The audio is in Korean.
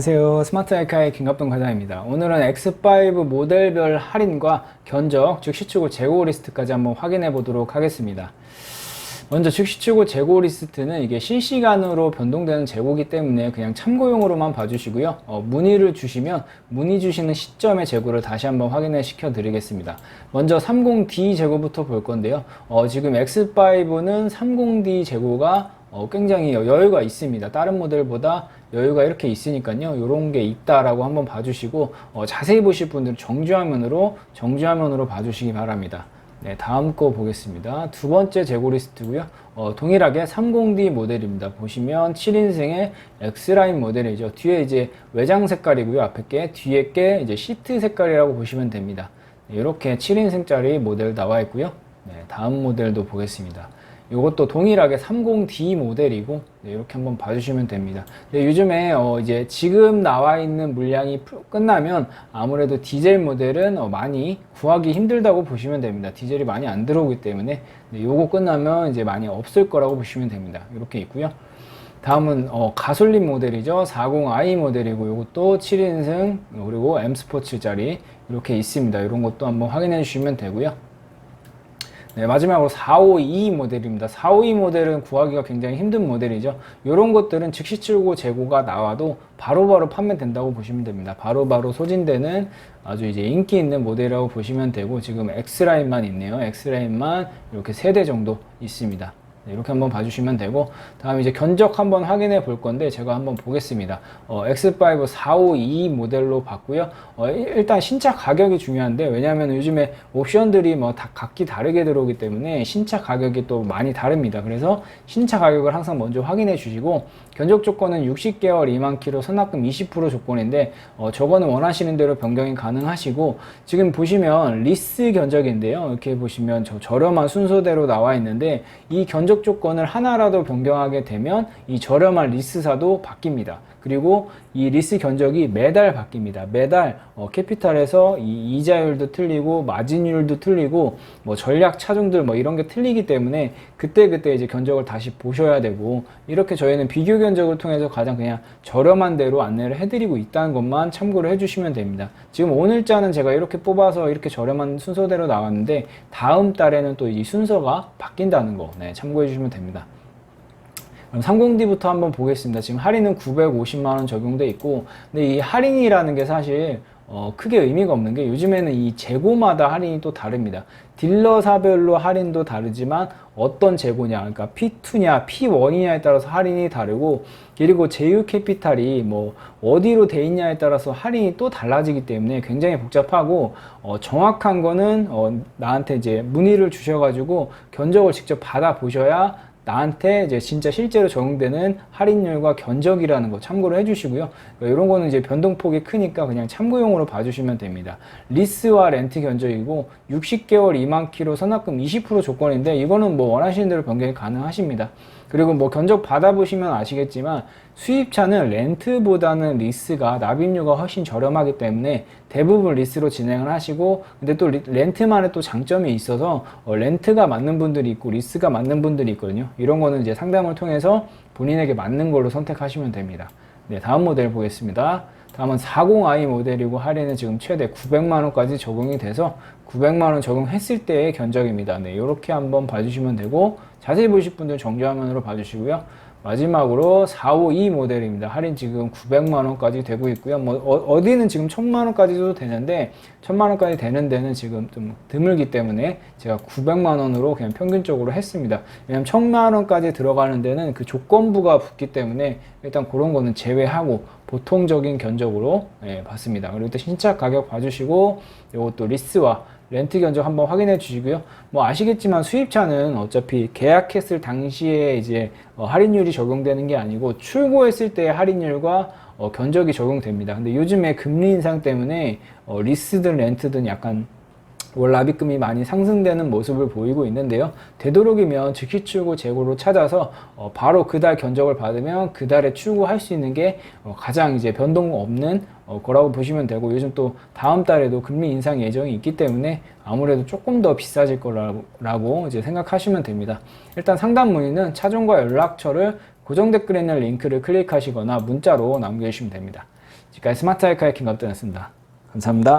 안녕하세요. 스마트 알카의 김갑동 과장입니다. 오늘은 X5 모델별 할인과 견적, 즉 시추고 재고 리스트까지 한번 확인해 보도록 하겠습니다. 먼저 즉 시추고 재고 리스트는 이게 실시간으로 변동되는 재고기 때문에 그냥 참고용으로만 봐주시고요. 어, 문의를 주시면 문의 주시는 시점의 재고를 다시 한번 확인을 시켜 드리겠습니다. 먼저 30D 재고부터 볼 건데요. 어, 지금 X5는 30D 재고가 어, 굉장히 여유가 있습니다. 다른 모델보다 여유가 이렇게 있으니까요. 이런 게 있다라고 한번 봐주시고 어, 자세히 보실 분들은 정주화면으로 정주화면으로 봐주시기 바랍니다. 네, 다음 거 보겠습니다. 두 번째 재고 리스트고요. 어, 동일하게 30D 모델입니다. 보시면 7인승의 X라인 모델이죠. 뒤에 이제 외장 색깔이고요. 앞에 게 뒤에 게 이제 시트 색깔이라고 보시면 됩니다. 네, 이렇게 7인승짜리 모델 나와 있고요. 네, 다음 모델도 보겠습니다. 이것도 동일하게 30D 모델이고 네, 이렇게 한번 봐주시면 됩니다. 네, 요즘에 어 이제 지금 나와 있는 물량이 푸- 끝나면 아무래도 디젤 모델은 어 많이 구하기 힘들다고 보시면 됩니다. 디젤이 많이 안 들어오기 때문에 네, 요거 끝나면 이제 많이 없을 거라고 보시면 됩니다. 이렇게 있고요. 다음은 어, 가솔린 모델이죠. 40i 모델이고 이것도 7인승 그리고 M 스포츠짜리 이렇게 있습니다. 이런 것도 한번 확인해 주시면 되고요. 네, 마지막으로 452 모델입니다. 452 모델은 구하기가 굉장히 힘든 모델이죠. 이런 것들은 즉시 출고 재고가 나와도 바로바로 판매된다고 보시면 됩니다. 바로 바로 소진되는 아주 이제 인기 있는 모델이라고 보시면 되고 지금 X라인만 있네요. X라인만 이렇게 세대 정도 있습니다. 네, 이렇게 한번 봐주시면 되고 다음 이제 견적 한번 확인해 볼 건데 제가 한번 보겠습니다. 어, X5 452 모델로 봤고요. 어, 일- 일단 신차 가격이 중요한데 왜냐하면 요즘에 옵션들이 뭐 다 각기 다르게 들어오기 때문에 신차 가격이 또 많이 다릅니다. 그래서 신차 가격을 항상 먼저 확인해 주시고 견적 조건은 60개월 2만 킬로 선납금 20% 조건인데 어, 저거는 원하시는 대로 변경이 가능하시고 지금 보시면 리스 견적인데요. 이렇게 보시면 저 저렴한 순서대로 나와 있는데 이 견적 조건을 하나라도 변경하게 되면 이 저렴한 리스사도 바뀝니다. 그리고 이 리스 견적이 매달 바뀝니다. 매달 어, 캐피탈에서 이 이자율도 틀리고 마진율도 틀리고 뭐 전략 차종들 뭐 이런 게 틀리기 때문에 그때 그때 이제 견적을 다시 보셔야 되고 이렇게 저희는 비교 견적을 통해서 가장 그냥 저렴한 대로 안내를 해드리고 있다는 것만 참고를 해주시면 됩니다. 지금 오늘자는 제가 이렇게 뽑아서 이렇게 저렴한 순서대로 나왔는데 다음 달에는 또 이 순서가 바뀐다는 거 네, 참고해 주시면 됩니다. 그럼 30D부터 한번 보겠습니다. 지금 할인은 950만원 적용돼 있고, 근데 이 할인이라는 게 사실, 어, 크게 의미가 없는 게 요즘에는 이 재고마다 할인이 또 다릅니다. 딜러사별로 할인도 다르지만 어떤 재고냐, 그러니까 P2냐, P1이냐에 따라서 할인이 다르고, 그리고 제휴 캐피탈이 뭐 어디로 돼 있냐에 따라서 할인이 또 달라지기 때문에 굉장히 복잡하고, 어, 정확한 거는 어, 나한테 이제 문의를 주셔가지고 견적을 직접 받아 보셔야 나한테 이제 진짜 실제로 적용되는 할인율과 견적이라는 거 참고를 해주시고요. 이런 거는 이제 변동폭이 크니까 그냥 참고용으로 봐주시면 됩니다. 리스와 렌트 견적이고 60개월 2만 킬로 선납금 20% 조건인데 이거는 뭐 원하시는 대로 변경이 가능하십니다. 그리고 뭐 견적 받아보시면 아시겠지만 수입차는 렌트보다는 리스가 납입료가 훨씬 저렴하기 때문에 대부분 리스로 진행을 하시고 근데 또 리- 렌트만의 또 장점이 있어서 어, 렌트가 맞는 분들이 있고 리스가 맞는 분들이 있거든요. 이런 거는 이제 상담을 통해서 본인에게 맞는 걸로 선택하시면 됩니다. 네, 다음 모델 보겠습니다. 다음은 40i 모델이고 할인은 지금 최대 900만 원까지 적용이 돼서 900만 원 적용했을 때의 견적입니다. 네, 이렇게 한번 봐주시면 되고 자세히 보실 분들 정지화면으로 봐주시고요. 마지막으로 452 모델입니다. 할인 지금 900만 원까지 되고 있고요. 뭐 어, 디는 지금 1000만 원까지도 되는데 1000만 원까지 되는 데는 지금 좀 드물기 때문에 제가 900만 원으로 그냥 평균적으로 했습니다. 왜냐면 1000만 원까지 들어가는 데는 그 조건부가 붙기 때문에 일단 그런 거는 제외하고 보통적인 견적으로 예, 봤습니다. 그리고 또 신차 가격 봐주시고 이것도 리스와 렌트 견적 한번 확인해 주시고요. 뭐 아시겠지만 수입차는 어차피 계약했을 당시에 이제 어, 할인율이 적용되는 게 아니고 출고했을 때의 할인율과 어, 견적이 적용됩니다. 근데 요즘에 금리 인상 때문에 어, 리스든 렌트든 약간 월 납입금이 많이 상승되는 모습을 보이고 있는데요. 되도록이면 즉시 출고 재고로 찾아서 어, 바로 그달 견적을 받으면 그달에 출고할 수 있는 게 어, 가장 이제 변동 없는 어, 거라고 보시면 되고 요즘 또 다음 달에도 금리 인상 예정이 있기 때문에 아무래도 조금 더 비싸질 거라고 이제 생각하시면 됩니다. 일단 상담 문의는 차종과 연락처를 고정 댓글에 있는 링크를 클릭하시거나 문자로 남겨주시면 됩니다. 지금까지 스마트 하이카이킹 업데이트였습니다. 감사합니다.